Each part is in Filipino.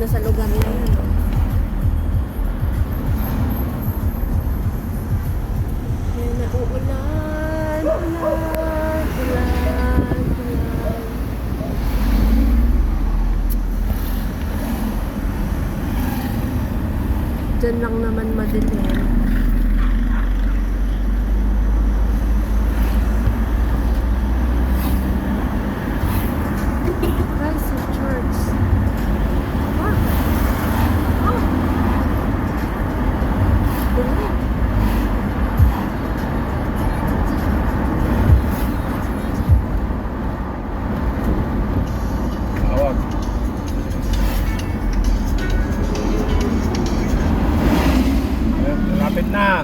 na sa lugar niya. Ayan na, uulan, uulan, uulan, uulan. Diyan lang naman madilim. na.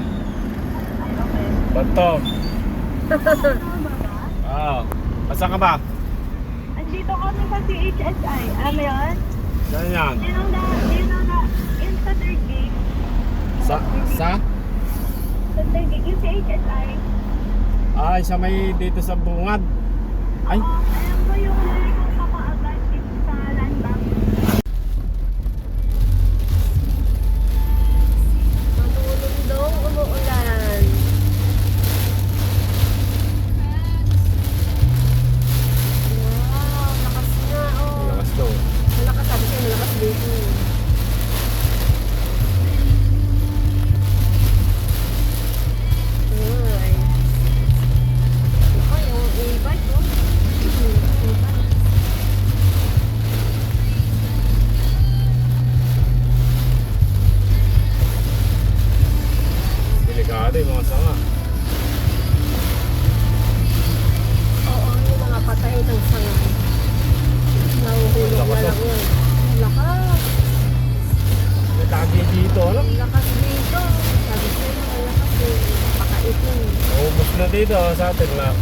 Bantog. Oo. Oh. Asan ka ba? Andito kami sa CHSI. Ano yun? Saan yan? Dino na, dino na, yun sa third. Sa, sa? Sa third gate, yung CHSI. Ay, sa may dito sa bungad. Ay. Uh, na dito sa atin lang.